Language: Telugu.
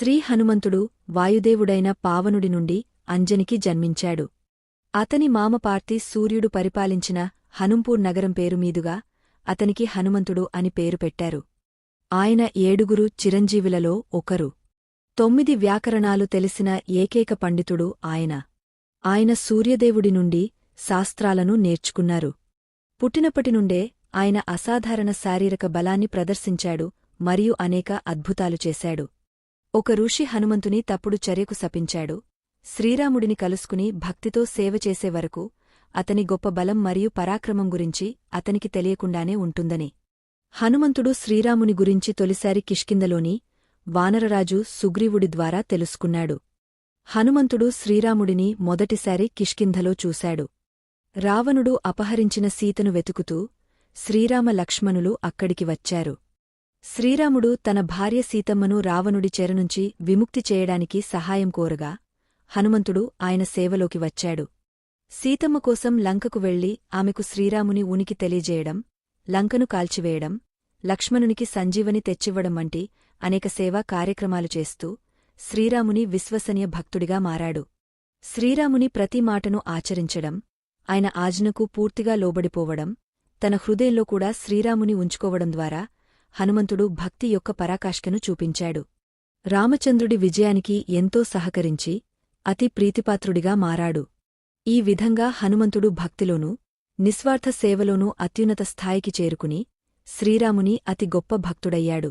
శ్రీ హనుమంతుడు వాయుదేవుడైన పావనుడి నుండి అంజనికి జన్మించాడు. అతని మామపార్తి సూర్యుడు పరిపాలించిన హనుంపూర్ నగరం పేరు మీదుగా అతనికి హనుమంతుడు అని పేరు పెట్టారు. ఆయన ఏడుగురు చిరంజీవులలో ఒకరు. తొమ్మిది వ్యాకరణాలు తెలిసిన ఏకైక పండితుడు ఆయన. ఆయన సూర్యదేవుడి నుండి శాస్త్రాలను నేర్చుకున్నారు. పుట్టినప్పటినుండే ఆయన అసాధారణ శారీరక బలాన్ని ప్రదర్శించాడు మరియు అనేక అద్భుతాలు చేశాడు. ఒక ఋషి హనుమంతుని తప్పుడు చర్యకు శపించాడు. శ్రీరాముడిని కలుసుకుని భక్తితో సేవ చేసే వరకు అతని గొప్ప బలం మరియు పరాక్రమం గురించి అతనికి తెలియకుండానే ఉంటుందని. హనుమంతుడు శ్రీరాముని గురించి తొలిసారి కిష్కిందలోని వానరరాజు సుగ్రీవుడి ద్వారా తెలుసుకున్నాడు. హనుమంతుడు శ్రీరాముడిని మొదటిసారి కిష్కింధలో చూశాడు. రావణుడు అపహరించిన సీతను వెతుకుతూ శ్రీరామ లక్ష్మణులు అక్కడికి వచ్చారు. శ్రీరాముడు తన భార్య సీతమ్మను రావణుడి చెరనుంచి విముక్తి చేయడానికి సహాయం కోరగా హనుమంతుడు ఆయన సేవలోకి వచ్చాడు. సీతమ్మ కోసం లంకకు వెళ్ళి ఆమెకు శ్రీరాముని ఉనికి తెలియజేయడం లంకను కాల్చివేయడం లక్ష్మణునికి సంజీవని తెచ్చివ్వడం వంటి అనేక సేవా కార్యక్రమాలు చేస్తూ శ్రీరాముని విశ్వసనీయ భక్తుడిగా మారాడు. శ్రీరాముని ప్రతి మాటను ఆచరించడం ఆయన ఆజ్ఞకు పూర్తిగా లోబడిపోవడం తన హృదయంలో కూడా శ్రీరాముని ఉంచుకోవడం ద్వారా హనుమంతుడు భక్తి యొక్క పరాకాష్కను చూపించాడు. రామచంద్రుడి విజయానికి ఎంతో సహకరించి అతి ప్రీతిపాత్రుడిగా మారాడు. ఈ విధంగా హనుమంతుడు భక్తిలోనూ నిస్వార్థ సేవలోనూ అత్యున్నత స్థాయికి చేరుకుని శ్రీరాముని అతి గొప్ప భక్తుడయ్యాడు.